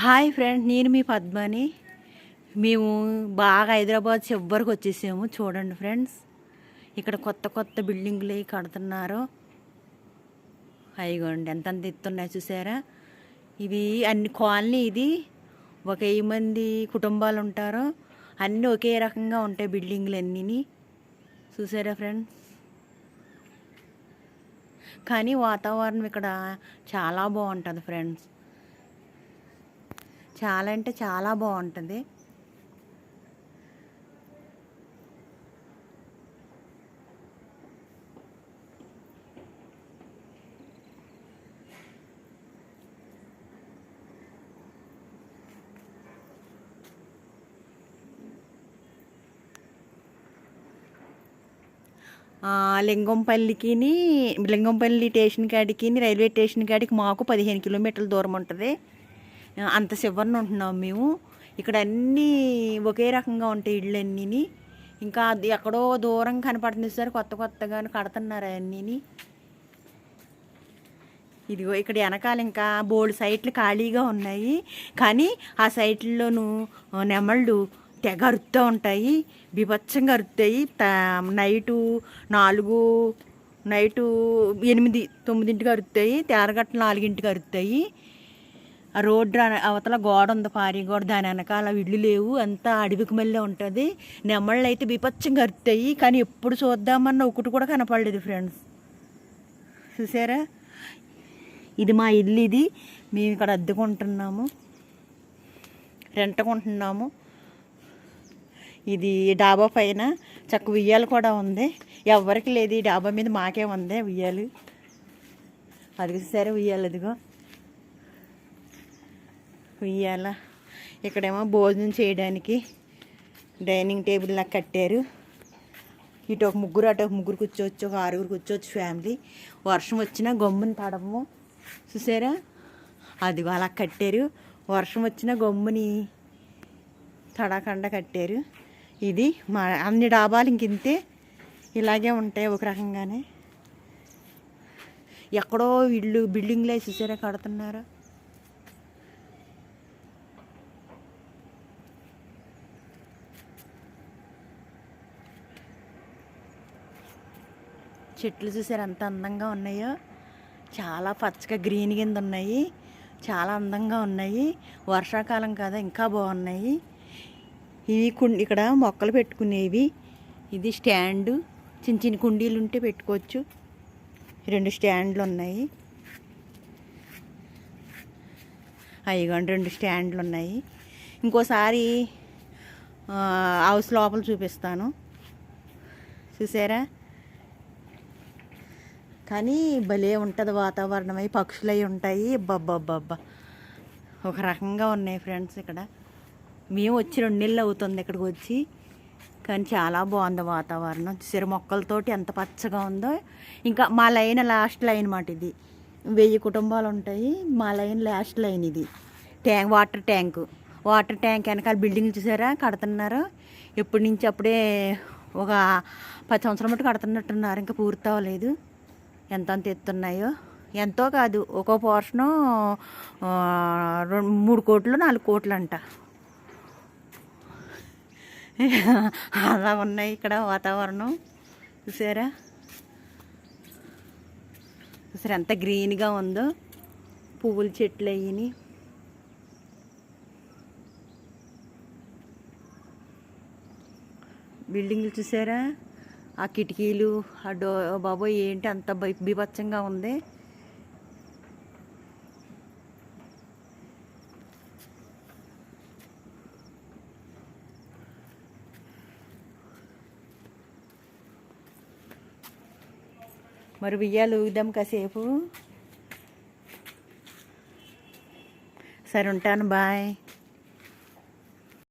Hi friend నేను మీ పద్మని. మేము బాగా హైదరాబాద్ చివరికి వచ్చేసాము చూడండి ఫ్రెండ్స్. ఇక్కడ కొత్త కొత్త బిల్డింగ్లు కడుతున్నారు. అయ్యండి ఎంతంత ఎత్తున్నాయి చూసారా? ఇది అన్ని కాలనీ ఇది. ఒక మంది కుటుంబాలు ఉంటారు. అన్నీ ఒకే రకంగా ఉంటాయి బిల్డింగ్లు అన్నీ చూసారా ఫ్రెండ్స్? కానీ వాతావరణం ఇక్కడ చాలా బాగుంటుంది ఫ్రెండ్స్. చాలా అంటే చాలా బాగుంటుంది. లింగంపల్లికిని లింగంపల్లికి లింగంపల్లి స్టేషన్ కాడికి రైల్వే స్టేషన్ కాడికి మాకు పదిహేను కిలోమీటర్ల దూరం ఉంటుంది. అంత చివరిన ఉంటున్నాం మేము. ఇక్కడ అన్నీ ఒకే రకంగా ఉంటాయి ఇళ్ళు ఇంకా అది ఎక్కడో దూరం కనపడుతుంది సార్ కొత్త కొత్తగా కడుతున్నారు అన్నీని ఇదిగో ఇక్కడ వెనకాల ఇంకా బోల్డ్ సైట్లు ఖాళీగా ఉన్నాయి. కానీ ఆ సైట్లలోనూ నెమళ్ళు తెగ అరుతూ ఉంటాయి బీభత్సంగా అరుతాయి త- నైటు నాలుగు నైటు ఎనిమిది తొమ్మిదింటికి అరుతాయి తేరగట్ల నాలుగింటికి అరుతాయి ఆ రోడ్డు అవతల గోడ ఉంది పారి గోడ. దాని వెనకాల ఇళ్ళు లేవు అంతా అడవికి మళ్ళీ ఉంటుంది. నెమళ్ళు అయితే బీభత్సంగా అరుతాయి కానీ ఎప్పుడు చూద్దామన్న ఒకటి కూడా కనపడలేదు ఫ్రెండ్స్ చూసారా? ఇది మా ఇల్లు ఇది. మేము ఇక్కడ అద్దెకుంటున్నాము. రెంట్కుంటున్నాము. ఇది డాబా పైన చక్క ఉయ్యాలు కూడా ఉంది. ఎవరికి లేదు ఈ డాబా మీద మాకే ఉంది ఉయ్యాలు. అది సరే ఉయ్యాలి అదిగో ఉయ్యాల. ఇక్కడేమో భోజనం చేయడానికి డైనింగ్ టేబుల్ నాకు కట్టారు. ఇటు ఒక ముగ్గురు అటు ఒక ముగ్గురు కూర్చోవచ్చు ఒక ఆరుగురు కూర్చోవచ్చు ఫ్యామిలీ. వర్షం వచ్చినా గమ్ముని పడము. చూసారా? అది అలా కట్టారు. వర్షం వచ్చినా గమ్ముని తడాకండ కట్టారు. ఇది మా అన్ని డాబాలు ఇంకింతే ఇలాగే ఉంటాయి ఒక రకంగానే. ఎక్కడో ఇల్లు బిల్డింగ్లు చూసారా కడుతున్నారు. చెట్లు చూసారు ఎంత అందంగా ఉన్నాయో. చాలా పచ్చగా గ్రీన్ కింద ఉన్నాయి. చాలా అందంగా ఉన్నాయి. వర్షాకాలం కదా ఇంకా బాగున్నాయి. ఇవి కుండి ఇక్కడ మొక్కలు పెట్టుకునేవి. ఇది స్టాండు. చిన్న చిన్న కుండీలు ఉంటే పెట్టుకోవచ్చు. రెండు స్టాండ్లు ఉన్నాయి. అయ్యిగోండి రెండు స్టాండ్లు ఉన్నాయి. ఇంకోసారి హౌస్ లోపల చూపిస్తాను. చూసారా? కానీ భలే ఉంటుంది వాతావరణం. అయి పక్షులు అవి ఉంటాయి. బబ్బబ్బబ్బా ఒక రకంగా ఉన్నాయి ఫ్రెండ్స్ ఇక్కడ. మేము వచ్చి రెండు నెలలు అవుతుంది ఇక్కడికి వచ్చి. కానీ చాలా బాగుంది వాతావరణం. సిర మొక్కలతోటి ఎంత పచ్చగా ఉందో. ఇంకా మా లైన్ లాస్ట్ లైన్ మాట ఇది. వెయ్యి కుటుంబాలు ఉంటాయి. మా లైన్ లాస్ట్ లైన్ ఇది. Tank water tank. Water tank వెనకాల బిల్డింగ్ చూసారా? కడుతున్నారు. ఎప్పటి నుంచి అప్పుడే ఒక పది సంవత్సరం మటు కడుతున్నట్టున్నారు. ఇంకా పూర్తి అవ్వలేదు. ఎంతంత ఎత్తున్నాయో ఎంతో కాదు ఒక్కో పోర్షను రెండు మూడు కోట్లు నాలుగు కోట్లు అంట అలా ఉన్నాయి ఇక్కడ వాతావరణం. చూసారా? చూసారా ఎంత గ్రీన్గా ఉందో? పువ్వుల చెట్లు అయ్యి బిల్డింగ్లు చూసారా? ఆ కిటికీలు ఆ డో బాబోయ్ ఏంటి అంత బీ- బీభత్సంగా ఉంది? మరి బియ్యాలు ఊదాం కాసేపు. సరే ఉంటాను బాయ్.